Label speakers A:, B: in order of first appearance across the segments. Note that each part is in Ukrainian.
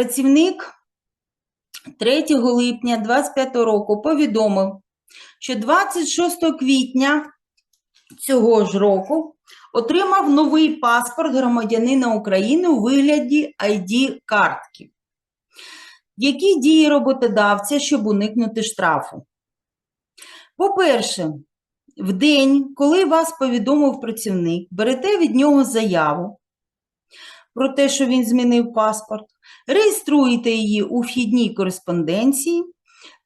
A: Працівник 3 липня 2025 року повідомив, що 26 квітня цього ж року отримав новий паспорт громадянина України у вигляді ID-картки. Які дії роботодавця, щоб уникнути штрафу? По-перше, в день, коли вас повідомив працівник, берете від нього заяву про те, що він змінив паспорт, реєструєте її у вхідній кореспонденції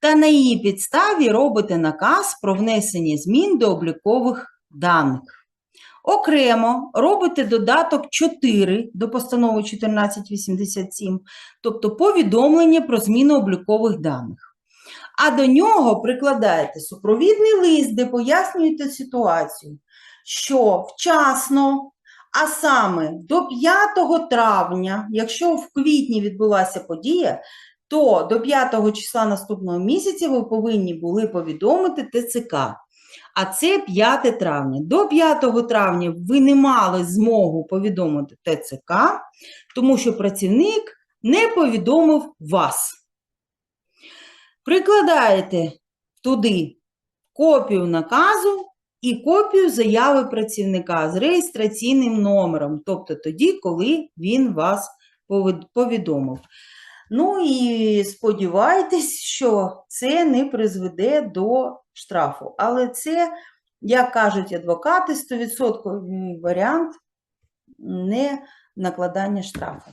A: та на її підставі робите наказ про внесення змін до облікових даних. Окремо робите додаток 4 до постанови 1487, тобто повідомлення про зміну облікових даних. А до нього прикладаєте супровідний лист, де пояснюєте ситуацію, що вчасно, а саме до 5 травня, якщо в квітні відбулася подія, то до 5 числа наступного місяця ви повинні були повідомити ТЦК. А це 5 травня. До 5 травня ви не мали змогу повідомити ТЦК, тому що працівник не повідомив вас. Прикладаєте туди копію наказу і копію заяви працівника з реєстраційним номером, тобто тоді, коли він вас повідомив. Ну і сподівайтесь, що це не призведе до штрафу. Але це, як кажуть адвокати, 100% варіант не накладання штрафу.